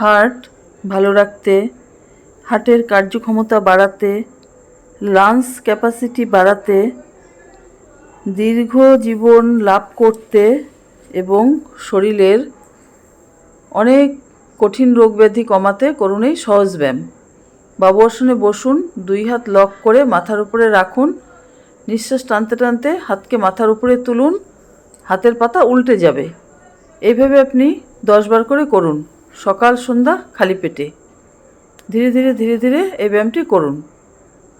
Heart ভালো রাখতে, হার্টের কার্যক্ষমতা বাড়াতে, লাংস ক্যাপাসিটি বাড়াতে দীর্ঘ জীবন লাভ করতে এবং শরীরের অনেক কঠিন রোগ ব্যাধি কমাতে করুন এই সহজ ব্যায়াম। বাবু আসনে বসুন, দুই হাত লক করে মাথার উপরে রাখুন, নিঃশ্বাস টানতে টানতে হাতকে মাথার উপরে তুলুন, হাতের পাতা উল্টে যাবে। এইভাবে আপনি দশবার করে করুন। সকাল, সন্ধ্যা, খালি পেটে। ধীরে ধীরে ধীরে ধীরে এই ব্যায়ামটি করুন।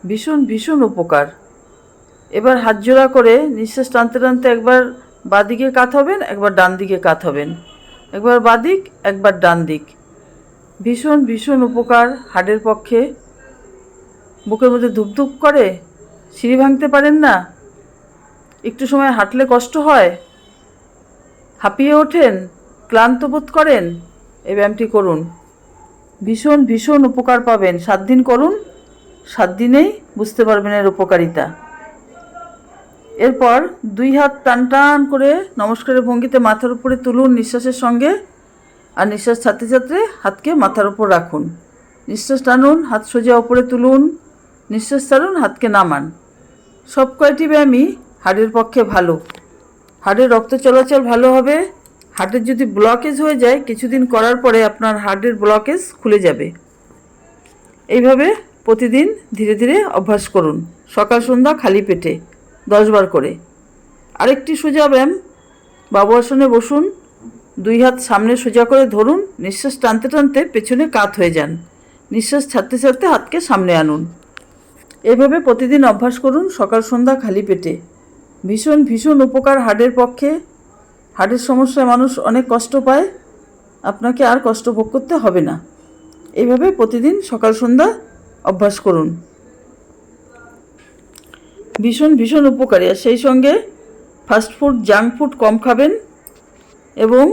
ভীষণ ভীষণ উপকার। এবার হাত জোড়া করে নিঃশ্বাস টানতে টানতে একবার বাদিকে কাত হবেন, একবার ডান দিকে কাত হবেন। একবার বাদিক, একবার ডান দিক। ভীষণ ভীষণ উপকার হাড়ের পক্ষে। বুকের মধ্যে ধুপধুপ করে, সিঁড়ি ভাঙতে পারেন না। একটু সময় হাঁটলে কষ্ট হয়। হাঁপিয়ে ওঠেন, ক্লান্ত বোধ করেন। এই ব্যায়ামটি করুন। ভীষণ ভীষণ উপকার পাবেন। সাত দিন করুন, সাত দিনেই বুঝতে পারবেন এর উপকারিতা। এরপর দুই হাত টান টান করে নমস্কারের ভঙ্গিতে মাথার উপরে তুলুন নিঃশ্বাসের সঙ্গে আর নিঃশ্বাস ছাড়তে ছাড়তে হাতকে মাথার উপর রাখুন। নিঃশ্বাস টানুন, হাত সোজা উপরে তুলুন, নিঃশ্বাস ছাড়ুন, হাতকে নামান। সব কয়টি ব্যায়ামই হাড়ের পক্ষে ভালো। হাড়ের রক্ত চলাচল ভালো হবে হার্টের যদি ব্লকেজ হয়ে যায়, কিছুদিন করার পরে আপনার হার্টের ব্লকেজ খুলে যাবে। এইভাবে প্রতিদিন ধীরে ধীরে অভ্যাস করুন। সকাল, সন্ধ্যা খালি পেটে দশবার করে। আরেকটি সোজা ব্যায়াম, বাবু আসনে বসুন, দুই হাত সামনে সোজা করে ধরুন, নিঃশ্বাস টানতে টানতে পেছনে কাত হয়ে যান। নিঃশ্বাস ছাড়তে ছাড়তে হাতকে সামনে আনুন। এভাবে প্রতিদিন অভ্যাস করুন সকাল, সন্ধ্যা খালি পেটে। ভীষণ ভীষণ উপকার হার্টের পক্ষে। হার্টের সমস্যায় মানুষ অনেক কষ্ট পায়, আপনাকে আর কষ্ট ভোগ করতে হবে না। এইভাবে প্রতিদিন সকাল সন্ধ্যা অভ্যাস করুন। ভীষণ ভীষণ উপকারী। আর সেই সঙ্গে ফাস্টফুড জাঙ্ক ফুড কম খাবেন এবং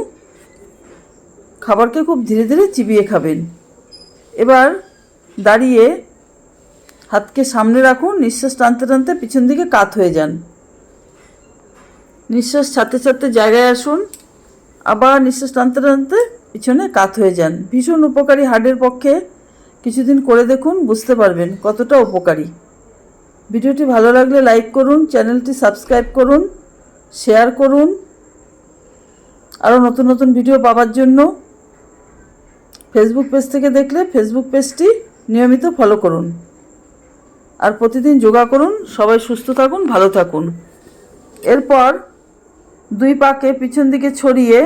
খাবারকে খুব ধীরে ধীরে চিবিয়ে খাবেন। এবার দাঁড়িয়ে হাতকে সামনে রাখুন, নিঃশ্বাস টানতে টানতে পিছন দিকে কাত হয়ে যান। নিঃশ্বাস ছাড়তে ছাড়তে জায়গায় আসুন, আবার নিঃশ্বাস টানতে টানতে পিছনে কাত হয়ে যান। ভীষণ উপকারী হার্টের পক্ষে কিছুদিন করে দেখুন, বুঝতে পারবেন কতটা উপকারী। ভিডিওটি ভালো লাগলে লাইক করুন, চ্যানেলটি সাবস্ক্রাইব করুন, শেয়ার করুন। আরও নতুন নতুন ভিডিও পাওয়ার জন্য ফেসবুক পেজ থেকে দেখলে ফেসবুক পেজটি নিয়মিত ফলো করুন। আর প্রতিদিন যোগা করুন। সবাই সুস্থ থাকুন, ভালো থাকুন। এরপর দুই পাকে পিছন দিকে ছড়িয়ে,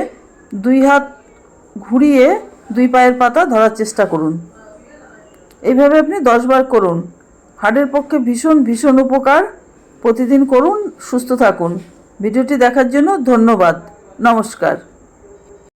দুই হাত ঘুরিয়ে দুই পায়ের পাতা ধরার চেষ্টা করুন। এইভাবে আপনি দশবার করুন। হার্টের পক্ষে ভীষণ ভীষণ উপকার। প্রতিদিন করুন, সুস্থ থাকুন। ভিডিওটি দেখার জন্য ধন্যবাদ। নমস্কার।